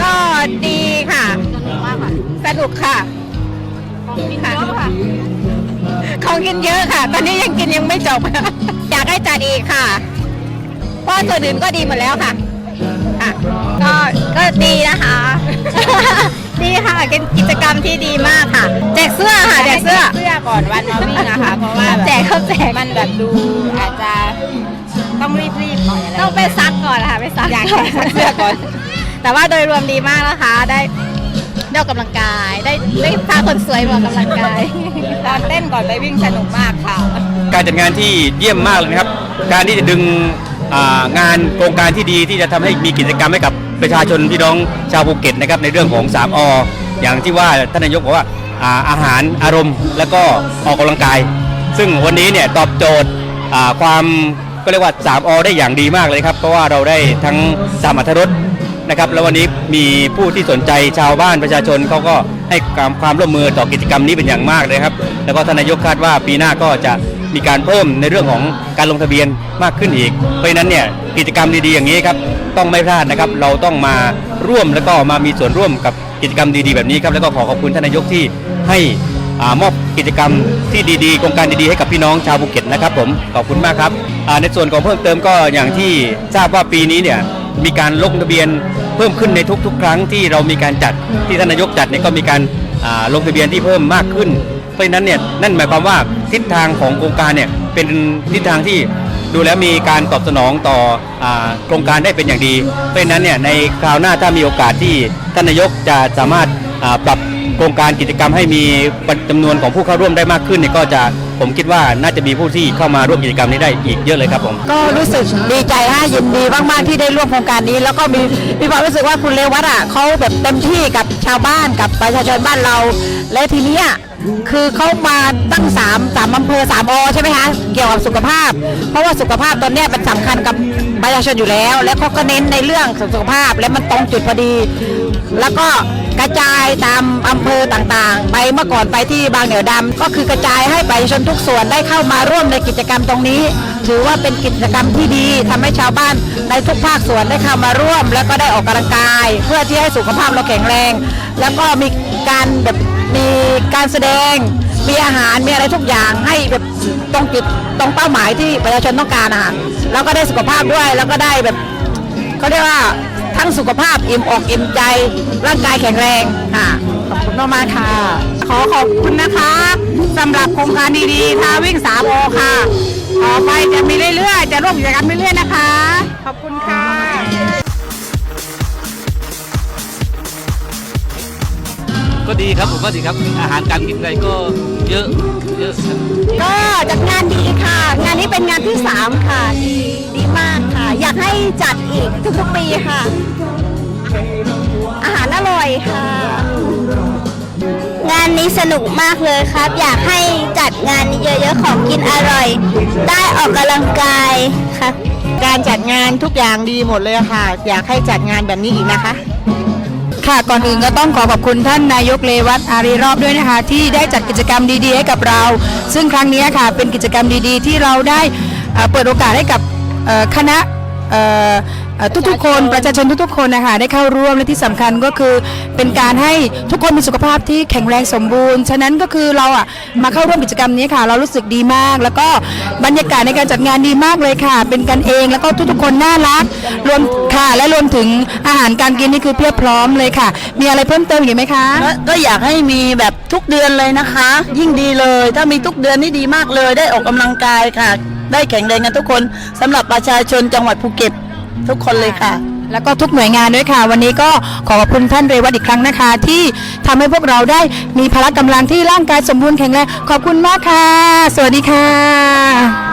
ก็ดีค่ะ สนุกค่ะค่ะของกินเยอะค่ะ ตอนนี้ยังกินยังไม่จบ อยากให้จัดอีกค่ะ เพราะส่วนอื่นก็ดีหมดแล้วค่ะ ค่ะ ก็ก็ดีนะคะ ดีค่ะเป็นกิจกรรมที่ดีมากค่ะ แจกเสื้อค่ะแจกเสื้อ เสื้อก่อนวันมาวิ่งอะค่ะ เพราะว่าบบแจกเขาแจก มันแบบดูอาจจะต้องรีบๆหน่อยอะไรต้องไปซักก่อนค่ะไปซักอยากแข่งซักเสื้อก่อน แต่ว่าโดยรวมดีมากนะคะ ได้ได้ออกกำลังกาย ได้ได้พาคนสวยมาออกกำลังกายตอนเต้นก่อนไปวิ่งสนุกมากค่ะการจัดงานที่เยี่ยมมากเลยนะครับ การที่จะดึงอ่างานโครงการที่ดีที่จะทำให้มีกิจกรรมให้กับ ประชาชนพี่น้องชาวภูเก็ตนะครับในเรื่องของ 3ออย่างที่ว่าท่านนายกบอกว่าอาอาหารอารมณ์ แล้วก็ออกกำลังกาย ซึ่งวันนี้เนี่ยตอบโจทย์ความก็เรียกว่า 3อได้อย่างดีมากเลยครับเพราะว่าเราได้ทั้งสามอัธรสนะครับแล้ววันนี้มีผู้ที่สนใจชาวบ้านประชาชนเขาก็ให้ความความร่วมมือต่อกิจกรรมนี้เป็นอย่างมากเลยครับ แล้วก็ท่านนายกคาดว่าปีหน้าก็จะมีการเพิ่มในเรื่องของการลงทะเบียนมากขึ้นอีก เพราะฉะนั้นเนี่ยกิจกรรมดีๆอย่างนี้ครับต้องไม่พลาดนะครับ เราต้องมาร่วมแล้วก็มามีส่วนร่วมกับกิจกรรมดีๆแบบนี้ครับแล้วก็ขอขอบคุณท่านนายกที่ให้อามอบกิจกรรมที่ดีๆโครงการดีๆให้กับพี่น้องชาวภูเก็ตนะครับผมขอบคุณมากครับในส่วนของเพิ่มเติมก็อย่างที่ทราบว่าปีนี้เนี่ยมีการลงทะเบียนเพิ่มขึ้นในทุกๆ ครั้งที่เรามีการจัดที่ท่านนายกจัดเนี่ยก็มีการลงทะเบียนที่เพิ่มมากขึ้น เพราะฉะนั้นเนี่ยนั่นหมายความว่าทิศทางของโครงการเนี่ยเป็นทิศทางที่ดูแล้วมีการตอบสนองต่ออโครงการได้เป็นอย่างดี เพราะฉะนั้นเนี่ยในคราวหน้าถ้ามีโอกาสที่ท่านนายกจะสามารถปรับโครงการกิจกรรมให้มีจำนวนของผู้เข้าร่วมได้มากขึ้นเนี่ยก็จะ ผมคิดว่าน่าจะมีผู้ที่เข้ามาร่วมกิจกรรมนี้ได้อีกเยอะเลยครับผม ก็รู้สึกดีใจฮะยินดีมากๆที่ได้ร่วมโครงการนี้ แล้วก็มีมีความรู้สึกว่าคุณเลวัตอะเขาแบบเต็มที่กับชาวบ้านกับประชาชนบ้านเรา และทีเนี้ยคือเขามาตั้งสามสามอำเภอสามอใช่ไหมคะเกี่ยวกับสุขภาพ เพราะว่าสุขภาพตอนเนี้ยเป็นสำคัญกับประชาชนอยู่แล้ว แล้วเขาก็เน้นในเรื่องสุขภาพและมันตรงจุดพอดี แล้วก็ กระจายตามอำเภอต่างๆ ไปเมื่อก่อนไปที่บางเหนียวดำก็คือกระจายให้ไปชนทุกส่วนได้เข้ามาร่วมในกิจกรรมตรงนี้ ถือว่าเป็นกิจกรรมที่ดีทำให้ชาวบ้านในทุกภาคส่วนได้เข้ามาร่วม แล้วก็ได้ออกกำลังกาย เพื่อที่ให้สุขภาพเราแข็งแรง แล้วก็มีการแบบมีการแสดง มีอาหารมีอะไรทุกอย่างให้แบบตรงจุดตรงเป้าหมายที่ประชาชนต้องการอาหารแล้วก็ได้สุขภาพด้วยแล้วก็ได้แบบเขาเรียกว่า ทั้งสุขภาพอิ่มอกอิ่มใจ ร่างกายแข็งแรงค่ะขอบคุณมากมากๆค่ะ ขอขอบคุณนะคะสำหรับโครงการดีๆทาวิ่งสามโอค่ะต่อไปจะมีเรื่อยๆ จะร่วมกิจกรรมเรื่อยๆนะคะ ขอบคุณค่ะก็ดีครับผมว่าดีครับอาหารการกินอะไรก็เยอะเยอะครับก็จัดงานดีค่ะ งานนี้เป็นงานที่ 3 ค่ะ ให้จัดอีกทุกๆปีค่ะ อาหารอร่อยค่ะ งานนี้สนุกมากเลยครับ อยากให้จัดงานนี้เยอะๆของกินอร่อย ได้ออกกำลังกายครับการจัดงานทุกอย่างดีหมดเลยค่ะ อยากให้จัดงานแบบนี้อีกนะคะ ค่ะก่อนอื่นก็ต้องขอขอบคุณท่านนายกเลวัตอารีรอบด้วยนะคะ ที่ได้จัดกิจกรรมดีๆให้กับเรา ซึ่งครั้งนี้ค่ะเป็นกิจกรรมดีๆ ที่เราได้เอ่อเปิดโอกาสให้กับเอ่อคณะเอ่อเอ่อ ทุกๆคนประชาชนทุกๆคนนะคะได้เข้าร่วมและที่สำคัญก็คือเป็นการให้ทุกคนมีสุขภาพที่แข็งแรงสมบูรณ์ ฉะนั้นก็คือเราอะมาเข้าร่วมกิจกรรมนี้ค่ะ เรารู้สึกดีมาก แล้วก็บรรยากาศในการจัดงานดีมากเลยค่ะ เป็นกันเองแล้วก็ทุกๆคนน่ารักรวมค่ะและรวมถึงอาหารการกินนี่คือเพียบพร้อมเลยค่ะ มีอะไรเพิ่มเติมอีกไหมคะก็ก็อยากให้มีแบบทุกเดือนเลยนะคะ ยิ่งดีเลย ถ้ามีทุกเดือนนี่ดีมากเลยได้ออกกำลังกายค่ะ ได้แข็งแรงกันทุกคนสำหรับประชาชนจังหวัดภูเก็ตทุกคนเลยค่ะ แล้วก็ทุกหน่วยงานด้วยค่ะ วันนี้ก็ขอขอบคุณท่านเรวัตอีกครั้งนะคะ ที่ทำให้พวกเราได้มีพละกำลังที่ร่างกายสมบูรณ์แข็งแรงขอบคุณมากค่ะ สวัสดีค่ะ